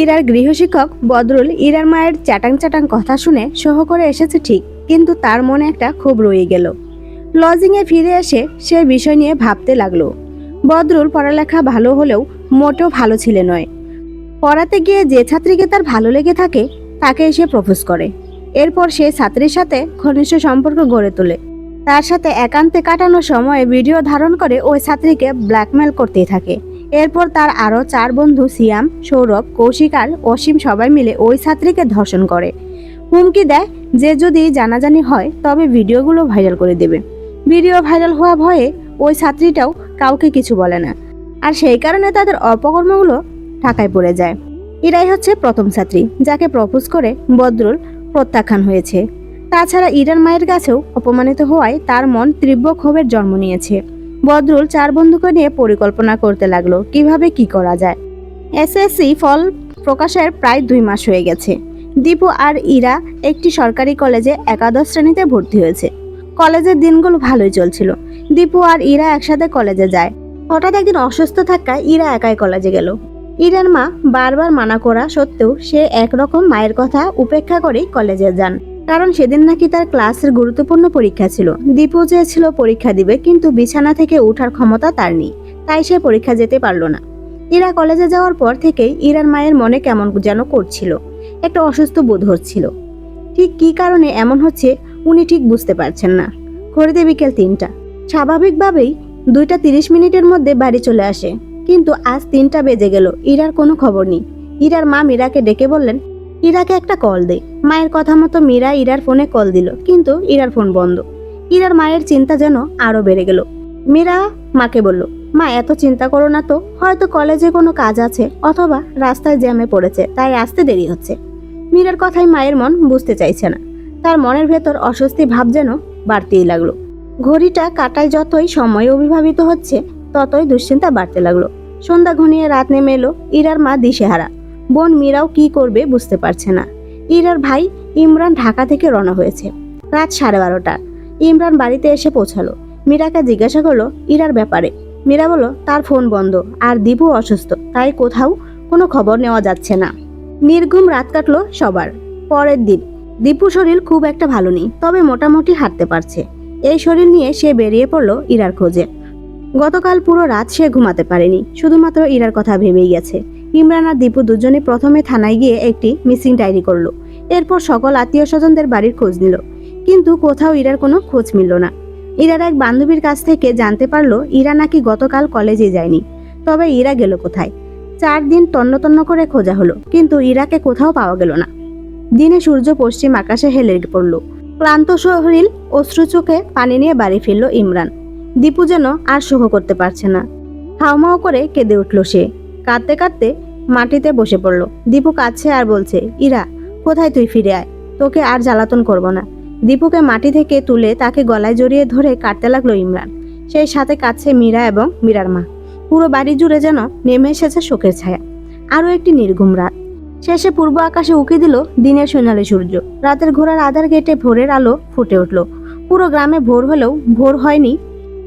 ইরার গৃহশিক্ষক বদরুল ইরার মায়ের চাটাং চাটাং কথা শুনে সহ করে এসেছে ঠিক, কিন্তু তার মনে একটা ক্ষোভ রয়ে গেল। লজিংয়ে ফিরে এসে সে বিষয় নিয়ে ভাবতে লাগল। বদরুল পড়ালেখা ভালো হলেও মোটেও ভালো ছেলে নয়। পড়াতে গিয়ে যে ছাত্রীকে তার ভালো লেগে থাকে তাকে এসে প্রপোজ করে। এরপর সে ছাত্রীর সাথে ঘনিষ্ঠ সম্পর্ক গড়ে তোলে। তার সাথে একান্তে কাটানো সময়ে ভিডিও ধারণ করে ওই ছাত্রীকে ব্ল্যাকমেল করতেই থাকে। এরপর তার আরও চার বন্ধু সিয়াম, সৌরভ কৌশিক আর অসীম সবাই মিলে ওই ছাত্রীকে ধর্ষণ করে। হুমকি দেয়, যে যদি জানাজানি হয়, তবে ভিডিওগুলো ভাইরাল করে দেবে। ভিডিও ভাইরাল হওয়া ভয়ে ওই ছাত্রীটাও কাউকে কিছু বলে না। আর সেই কারণে তাদের অপকর্মগুলো ঢাকায় পড়ে যায়। ইরাই হচ্ছে প্রথম ছাত্রী, যাকে প্রপোজ করে বদরুল প্রত্যাখ্যান হয়েছে। তাছাড়া ইরার মায়ের কাছেও অপমানিত হওয়ায় তার মন তীব্র ক্ষোভের জন্ম নিয়েছে। বদরুল চার বন্ধুকে নিয়ে পরিকল্পনা করতে লাগল, কীভাবে কি করা যায়। এসএসসি ফল প্রকাশের প্রায় দুই মাস হয়ে গেছে। দীপু আর ইরা একটি সরকারি কলেজে একাদশ শ্রেণীতে ভর্তি হয়েছে। কলেজের দিনগুলো ভালোই চলছিল। দীপু আর ইরা একসাথে কলেজে যায়। হঠাৎ একদিন অসুস্থ থাকায় ইরা একাই কলেজে গেল। ইরার মা বারবার মানা করা সত্ত্বেও সে একরকম মায়ের কথা উপেক্ষা করেই কলেজে যান। কারণ সেদিন নাকি তার ক্লাসের গুরুত্বপূর্ণ পরীক্ষা ছিল। দীপু চেয়েছিল পরীক্ষা দিবে, কিন্তু বিছানা থেকে ওঠার ক্ষমতা তার নেই, তাই সে পরীক্ষা যেতে পারল না। ইরা কলেজে যাওয়ার পর থেকেই ইরার মায়ের মনে কেমন যেন করছিল, একটা অসুস্থ বোধ হচ্ছিল। ঠিক কী কারণে এমন হচ্ছে, উনি ঠিক বুঝতে পারছেন না। ঘড়িতে বিকেল তিনটা। স্বাভাবিকভাবেই দুইটা তিরিশ মিনিটের মধ্যে বাড়ি চলে আসে, কিন্তু আজ তিনটা বেজে গেল, ইরার কোনো খবর নেই। ইরার মা মীরাকে ডেকে বললেন ইরাকে একটা কল দে মায়ের কথা মতো মীরা ইরার ফোনে কল দিল, কিন্তু ইরার ফোন বন্ধ। ইরার মায়ের চিন্তা যেন আরও বেড়ে গেল। মীরা মাকে বলল, মা, এত চিন্তা করো না তো। হয়তো কলেজে কোনো কাজ আছে অথবা রাস্তায় জ্যামে পড়েছে, তাই আসতে দেরি হচ্ছে। মীরার কথাই মায়ের মন বুঝতে চাইছে না। তার মনের ভেতর অস্বস্তি ভাব যেন বাড়তেই লাগল। ঘড়িটা কাটায় যতই সময় অভিভাবিত হচ্ছে, ততই দুশ্চিন্তা বাড়তে লাগল। সন্ধ্যা ঘনিয়ে রাত নেমে এলো ইরার মা দিশেহারা। বোন মীরাও কি করবে বুঝতে পারছে না। ইরার ভাই ইমরান ঢাকা থেকে রওনা হয়েছে। রাত সাড়ে বারোটা। ইমরান বাড়িতে এসে পৌঁছালো। মীরাকে জিজ্ঞাসা করল, ইরার ব্যাপারে? মীরা বলল, তার ফোন বন্ধ। আর দীপু অসুস্থ। তাই কোথাও কোনো খবর নেওয়া যাচ্ছে না। নির্ঘুম রাত কাটলো সবার। পরের দিন। দীপু শরীর খুব একটা ভালো নেই, তবে মোটামুটি হাঁটতে পারছে। এই শরীর নিয়ে সে বেরিয়ে পড়ল ইরার খোঁজে। গতকাল পুরো রাত সে ঘুমাতে পারেনি। শুধুমাত্র ইরার কথা ভেবেই গেছে। ইমরান আর দীপু দুজনে প্রথমে থানায় গিয়ে একটি মিসিং ডায়েরি করল। এরপর সকল আত্মীয় স্বজনদের বাড়ির খোঁজ নিল। কিন্তু কোথাও ইরার কোনো খোঁজ মিলল না। ইরার এক বান্ধবীর কাছ থেকে জানতে পারল, ইরা নাকি গতকাল কলেজে যায়নি। তবে ইরা গেল কোথায়? চার দিন তন্ন তন্ন করে খোঁজা হলো, কিন্তু ইরাকে কোথাও পাওয়া গেল না। দিনে সূর্য পশ্চিম আকাশে হেলে পড়ল। ক্লান্ত শরীর, অশ্রু চোখে পানি নিয়ে বাড়ি ফিরল ইমরান। দীপু যেন আর সহ করতে পারছে না। হাউমাও করে কেঁদে উঠল সে। কাঁদতে কাঁদতে মাটিতে বসে পড়ল। দীপু কাঁদছে আর বলছে, ইরা, কোথায় তুই ফিরে আয়? তোকে আর জ্বালাতন করব না। দীপুকে মাটি থেকে তুলে তাকে গলায় জড়িয়ে ধরে কাটতে লাগল ইমরান। সেই সাথে কাঁদছে মীরা এবং মীরার মা। পুরো বাড়ি জুড়ে যেন নেমে এসেছে শোকের ছায়া। আরও একটি নির্ঘুম রাত। শেষে পূর্ব আকাশে উকি দিল দিনের সোনালি সূর্য। রাতের ঘোড়ার আধার কেটে ভোরের আলো ফুটে উঠল। পুরো গ্রামে ভোর হলেও ভোর হয়নি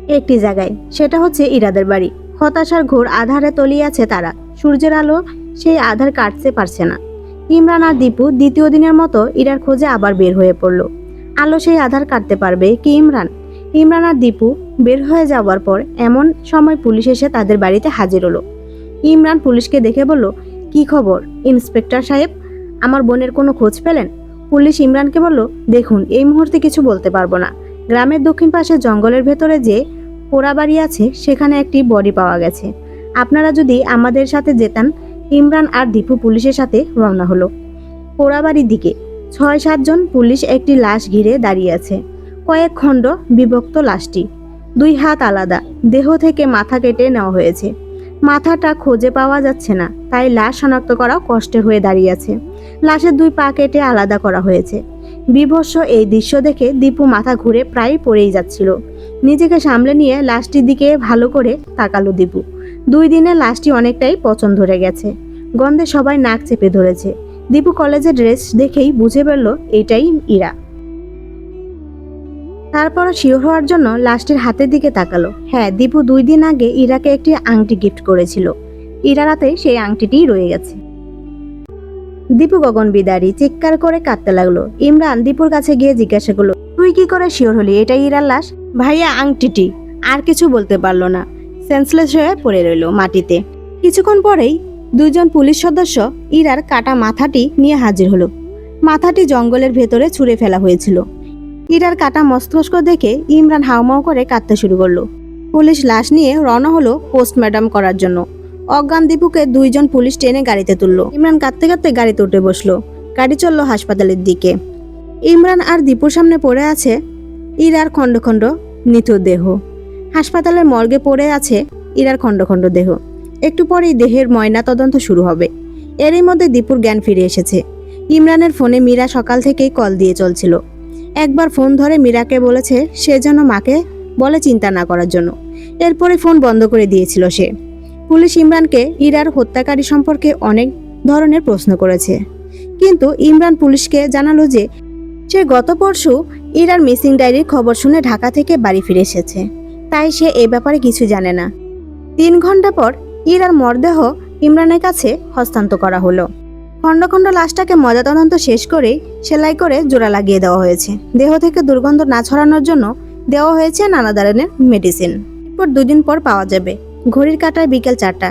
একটি জায়গায়। সেটা হচ্ছে ইরাদের বাড়ি। হতাশার ঘোর আধারে তলিয়ে আছে তারা। সূর্যের আলো সেই আধার কাটতে পারছে না। ইমরান আর দীপু দ্বিতীয় দিনের মতো ইরার খোঁজে আবার বের হয়ে পড়ল। আলো সেই আধার কাটতে পারবে কি ইমরান? ইমরান আর দীপু বের হয়ে যাওয়ার পর এমন সময় পুলিশ এসে তাদের বাড়িতে হাজির হলো। ইমরান পুলিশকে দেখে বলল, কি খবর? ইন্সপেক্টর সাহেব, আমার বোনের কোনো খোঁজ পেলেন? পুলিশ ইমরানকে বলল, দেখুন, এই মুহূর্তে কিছু বলতে পারব না। গ্রামের দক্ষিণ পাশে জঙ্গলের ভেতরে যে পোড়া বাড়ি আছে, সেখানে একটি বডি পাওয়া গেছে। আপনারা যদি আমাদের সাথে যেতেন, ইমরান আর দীপু পুলিশের সাথে রওনা হলো। পোড়াবাড়ির দিকে ছয় সাতজন পুলিশ একটি লাশ ঘিরে দাঁড়িয়ে আছে। কয়েক খণ্ড বিভক্ত লাশটি। দুই হাত আলাদা, দেহ থেকে মাথা কেটে নেওয়া হয়েছে। মাথাটা খোঁজে পাওয়া যাচ্ছে না, তাই লাশ শনাক্ত করা কষ্টের হয়ে দাঁড়িয়ে আছে। লাশের দুই পা কেটে আলাদা করা হয়েছে। বিভৎস এই দৃশ্য দেখে দীপু মাথা ঘুরে প্রায় পড়েই যাচ্ছিল। নিজেকে সামলে নিয়ে লাশটির দিকে ভালো করে তাকালো দীপু। দুই দিনে লাশটি অনেকটাই পচন ধরে গেছে। গন্ধে সবাই নাক চেপে ধরেছে। দীপু কলেজের ড্রেস দেখেই বুঝে ফেলল এটাই ইরা। তারপর শিওর হওয়ার জন্য লাশটির হাতের দিকে তাকালো। হ্যাঁ দীপু দুই দিন আগে ইরাকে একটি আংটি গিফট করেছিল। ইরা রাতে সেই আংটিটিই রয়ে গেছে। দীপু গগন বিদারি, চিৎকার করে কাঁদতে লাগল। ইমরান দীপুর কাছে গিয়ে জিজ্ঞাসা করল, তুই কি করে শিওর হলি? এটা ইরার লাশ? ভাইয়া আংটিটি, আর কিছু বলতে পারল না। সেন্সলেস হয়ে পড়ে রইল মাটিতে। কিছুক্ষণ পরেই দুজন পুলিশ সদস্য ইরার কাটা মাথাটি নিয়ে হাজির হলো। মাথাটি জঙ্গলের ভেতরে ছুঁড়ে ফেলা হয়েছিল। ইরার কাটা মস্তিষ্ক দেখে ইমরান হাউমাউ করে কাঁদতে শুরু করল। পুলিশ লাশ নিয়ে রওনা হলো পোস্টমর্টম করার জন্য। অজ্ঞান দীপুকে দুইজন পুলিশ টেনে গাড়িতে তুললো। ইমরান কাঁদতে কাঁদতে গাড়িতে উঠে বসল। গাড়ি চলল হাসপাতালের দিকে। ইমরান আর দীপুর সামনে পড়ে আছে ইরার খণ্ড খণ্ড নিথর দেহ। হাসপাতালের মর্গে পড়ে আছে ইরার খণ্ড খণ্ড দেহ। একটু পরেই দেহের ময়না তদন্ত শুরু হবে। এরই মধ্যে দীপুর জ্ঞান ফিরে এসেছে। ইমরানের ফোনে মীরা সকাল থেকেই কল দিয়ে চলছিল। একবার ফোন ধরে মীরাকে বলেছে সে যেন মাকে বলে চিন্তা না করার জন্য। এরপরে ফোন বন্ধ করে দিয়েছিল সে। পুলিশ ইমরানকে ইরার হত্যাকারী সম্পর্কে অনেক ধরনের প্রশ্ন করেছে। কিন্তু ইমরান পুলিশকে জানালো যে সে গত পরশু ইরার মিসিং ডায়েরির খবর শুনে ঢাকা থেকে বাড়ি ফিরে এসেছে। তাই সে এ ব্যাপারে কিছু জানে না। তিন ঘণ্টা পর ইরার মরদেহ ইমরানের কাছে হস্তান্তর করা হলো। খণ্ড খণ্ড লাশটাকে ময়নাতদন্ত শেষ করে সেলাই করে জোড়া লাগিয়ে দেওয়া হয়েছে। দেহ থেকে দুর্গন্ধ না ছড়ানোর জন্য দেওয়া হয়েছে নানা ধরনের মেডিসিন। এরপর দুদিন পর পাওয়া যাবে। ঘড়ির কাটায় বিকেল চারটা।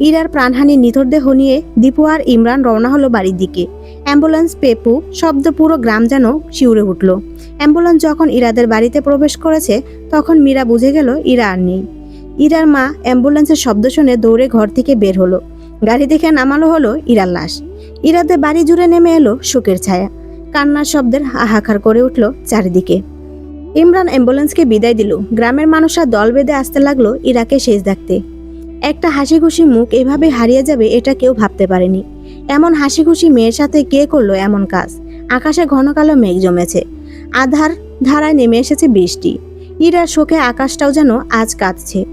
ইরার প্রাণহানি নিথর দেহ নিয়ে দীপু আর ইমরান রওনা হলো বাড়ির দিকে। অ্যাম্বুলেন্স, পেপু, শব্দ পুরো গ্রাম যেন শিউরে উঠল। অ্যাম্বুলেন্স যখন ইরাদের বাড়িতে প্রবেশ করেছে, তখন মীরা বুঝে গেল ইরা আর নেই। ইরার মা অ্যাম্বুলেন্সের শব্দ শুনে দৌড়ে ঘর থেকে বের হলো। গাড়ি দেখে নামালো হলো ইরার লাশ। ইরাদের বাড়ি জুড়ে নেমে এলো শোকের ছায়া। কান্নার শব্দের হাহাকার করে উঠল চারিদিকে। ইমরান অ্যাম্বুলেন্সকে বিদায় দিল। গ্রামের মানুষরা দল বেঁধে আসতে লাগল ইরাকে শেষ দেখতে। একটা হাসি খুশি মুখ এভাবে হারিয়ে যাবে এটা কেউ ভাবতে পারেনি। এমন হাসি খুশি মেয়ের সাথে কে করল এমন কাজ? আকাশে ঘন কালো মেঘ জমেছে। আধার ধারায় নেমে এসেছে বৃষ্টি। ইরার শোকে আকাশটাও যেন আজ কাঁদছে।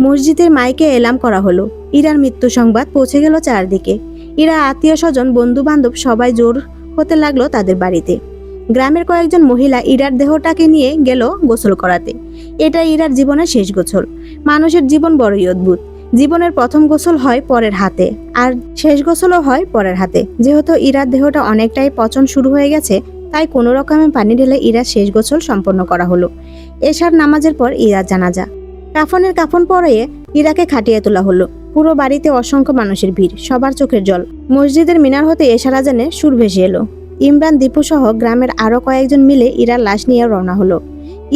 মসজিদের মাইকে এলাম করা হলো। ইরার মৃত্যু সংবাদ পৌঁছে গেল চারদিকে। ইরা আত্মীয় স্বজন বন্ধু বান্ধব সবাই জোর হতে লাগল তাদের বাড়িতে। গ্রামের কয়েকজন মহিলা ইরার দেহটাকে নিয়ে গেল গোসল করাতে। এটা ইরার জীবনের শেষ গোসল মানুষের জীবন বড়ই অদ্ভুত। জীবনের প্রথম গোসল হয় পরের হাতে, আর শেষ গোসলও হয় পরের হাতে। যেহেতু ইরার দেহটা অনেকটাই পচন শুরু হয়ে গেছে, তাই কোনো রকমে পানি ঢেলে ইরার শেষ গোসল সম্পন্ন করা হলো। এশার নামাজের পর ইরার জানাজা। কাফনের কাফন পরিয়ে ইরাকে খাটিয়ে তোলা হলো। পুরো বাড়িতে অসংখ্য মানুষের ভিড়, সবার চোখের জল। মসজিদের মিনার হতে এশার আজানে সুর ভেসে এলো। ইমরান, দীপু সহ গ্রামের আরও কয়েকজন মিলে ইরার লাশ নিয়ে রওনা হলো।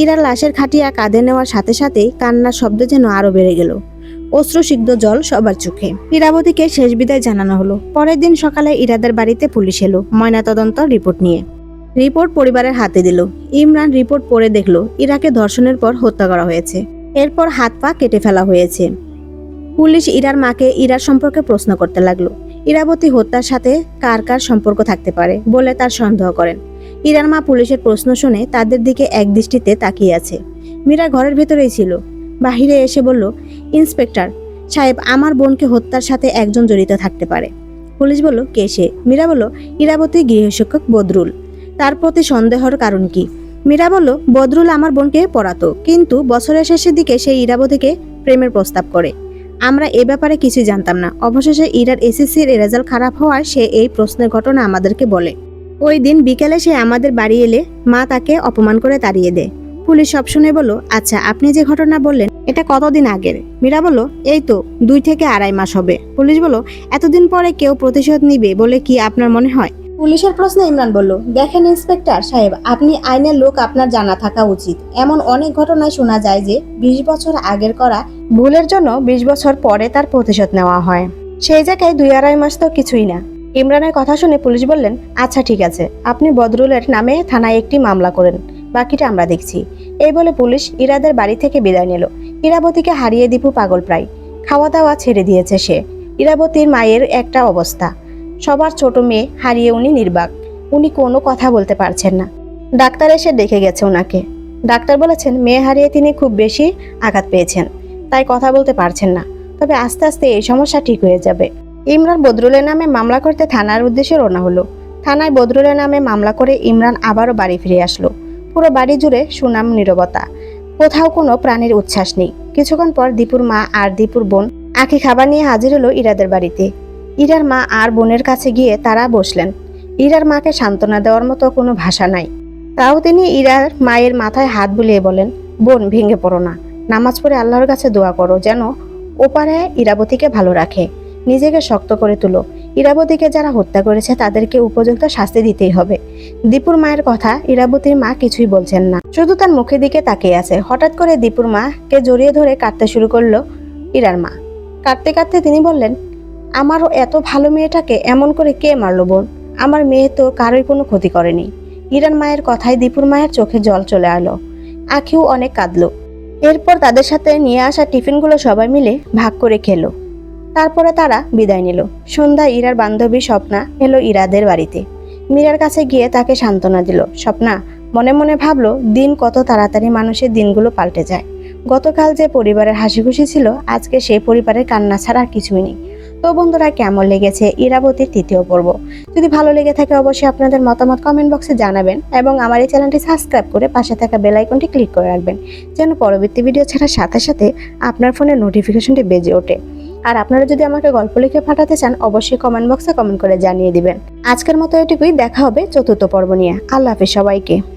ইরার লাশের খাটিয়া কাঁধে নেওয়ার সাথে সাথেই কান্নার শব্দ যেন আরও বেড়ে গেল। অশ্রুসিগ্ধ জল সবার চোখে। ইরাবতীকে শেষ বিদায় জানানো হলো। পরের দিন সকালে ইরাদের বাড়িতে পুলিশ এলো, ময়নাতদন্ত রিপোর্ট নিয়ে। রিপোর্ট পরিবারের হাতে দিল। ইমরান রিপোর্ট পড়ে দেখল, ইরাকে ধর্ষণের পর হত্যা করা হয়েছে। এরপর হাত পা কেটে ফেলা হয়েছে। পুলিশ ইরার মাকে ইরার সম্পর্কে প্রশ্ন করতে লাগল। ইরাবতী হত্যার সাথে কার কার সম্পর্ক থাকতে পারে বলে তার সন্দেহ করেন। ইরার মা পুলিশের প্রশ্ন শুনে তাদের দিকে এক দৃষ্টিতে তাকিয়ে আছে। মীরা ঘরের ভেতরেই ছিল। বাহিরে এসে বলল ইন্সপেক্টর, সাহেব আমার বোনকে হত্যার সাথে একজন জড়িত থাকতে পারে। পুলিশ বলল, কে সে? মীরা বলল, ইরাবতী গৃহশিক্ষক বদরুল। তার প্রতি সন্দেহর কারণ কি? মীরা বলল, বদরুল আমার বোনকে পড়াতো কিন্তু বছরের শেষের দিকে সে ইরাবতীকে প্রেমের প্রস্তাব করে। আমরা এ ব্যাপারে কিছু জানতাম না। অবশেষে ইরার এসএসসির রেজাল্ট খারাপ হওয়ার সে এই প্রশ্নের ঘটনা আমাদেরকে বলে। ওই দিন বিকেলে সে আমাদের বাড়ি এলে মা তাকে অপমান করে তাড়িয়ে দেয়। পুলিশ সব শুনে বলল আচ্ছা আপনি যে ঘটনা বললেন, এটা কতদিন আগের? মীরা বলল, এই তো দুই থেকে আড়াই মাস হবে। পুলিশ বলল, এতদিন পরে কেউ প্রতিশোধ নিবে বলে কি আপনার মনে হয়? পুলিশের প্রশ্নে ইমরান বলল, দেখেন ইন্সপেক্টর সাহেব, আপনি আইনের লোক, আপনার জানা থাকা উচিত। এমন অনেক ঘটনায় শোনা যায় যে, বিশ বছর আগের করা ভুলের জন্য বিশ বছর পরে তার প্রতিশোধ নেওয়া হয়। সেই জায়গায় দুই আড়াই মাস তো কিছুই না। ইমরানের কথা শুনে পুলিশ বললেন আচ্ছা ঠিক আছে। আপনি বদরুলের নামে থানায় একটি মামলা করেন। বাকিটা আমরা দেখছি। এই বলে পুলিশ ইরাদের বাড়ি থেকে বিদায় নিল। ইরাবতীকে হারিয়ে দীপু পাগল প্রায়। খাওয়া দাওয়া ছেড়ে দিয়েছে সে। ইরাবতীর মায়ের একটা অবস্থা। সবার ছোট মেয়ে হারিয়ে উনি নির্বাক। উনি কোনো কথা বলতে পারছেন না। ডাক্তার এসে দেখে গেছে ওনাকে ডাক্তার বলেছেন, মেয়ে হারিয়ে তিনি খুব বেশি আঘাত পেয়েছেন। তাই কথা বলতে পারছেন না। তবে আস্তে আস্তে এই সমস্যা ঠিক হয়ে যাবে। ইমরান বদরুলের নামে মামলা করতে থানার উদ্দেশ্যে রওনা হলো। থানায় বদরুলের নামে মামলা করে ইমরান আবারও বাড়ি ফিরে আসলো। পুরো বাড়ি জুড়ে সুনাম, নীরবতা। কোথাও কোনো প্রাণীর উচ্ছ্বাস নেই। কিছুক্ষণ পর দীপুর মা আর দীপুর বোন আখি খাবার নিয়ে হাজির হলো ইরাদের বাড়িতে। ইরার মা আর বোনের কাছে গিয়ে তারা বসলেন। ইরার মাকে সান্ত্বনা দেওয়ার মতো কোনো ভাষা নাই। তাও তিনি ইরার মায়ের মাথায় হাত বুলিয়ে বলেন, বোন, ভেঙে পড়ো না। নামাজ পড়ে আল্লাহর কাছে দোয়া করো যেন ওপারে ইরাবতীকে ভালো রাখে। নিজেকে শক্ত করে তুলো। ইরাবতীকে যারা হত্যা করেছে, তাদেরকে উপযুক্ত শাস্তি দিতেই হবে। দীপুর মায়ের কথা ইরাবতীর মা কিছুই বলছেন না। শুধু তার মুখের দিকে তাকিয়ে আছে। হঠাৎ করে দীপুর মাকে জড়িয়ে ধরে কাঁদতে শুরু করল ইরার মা। কাঁদতে কাঁদতে তিনি বললেন, আমারও এত ভালো মেয়েটাকে এমন করে কে মারলো বোন? আমার মেয়ে তো কারোই কোনো ক্ষতি করেনি। ইরান মায়ের কথায় দীপুর মায়ের চোখে জল চলে আলো। আখিও অনেক কাঁদলো। এরপর তাদের সাথে নিয়ে আসা টিফিনগুলো সবাই মিলে ভাগ করে খেলো। তারপরে তারা বিদায় নিল। সন্ধ্যা ইরার বান্ধবী স্বপ্না এলো ইরাদের বাড়িতে। মীরার কাছে গিয়ে তাকে সান্ত্বনা দিল। স্বপ্না মনে মনে ভাবলো, দিন কত তাড়াতাড়ি মানুষের দিনগুলো পাল্টে যায়। গতকাল যে পরিবারের হাসি খুশি ছিল, আজকে সেই পরিবারের কান্না ছাড়া কিছুই নেই। তো বন্ধুরা, কেমন লেগেছে ইরাবতীর তৃতীয় পর্ব? যদি ভালো লেগে থাকে, অবশ্যই আপনাদের মতামত কমেন্ট বক্সে জানাবেন এবং আমার এই চ্যানেলটি সাবস্ক্রাইব করে পাশে থাকা বেল আইকনটি ক্লিক করে রাখবেন, যেন পরবর্তী ভিডিও ছাড়ার সাথে সাথে আপনার ফোনে নোটিফিকেশনটি বেজে ওঠে। আর আপনারা যদি আমাকে গল্প লিখে পাঠাতে চান, অবশ্যই কমেন্ট বক্সে কমেন্ট করে জানিয়ে দিবেন। আজকের মতো এটুকুই, দেখা হবে চতুর্থ পর্ব নিয়ে। আল্লাহ হাফিজ সবাইকে।